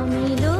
ఆమెలో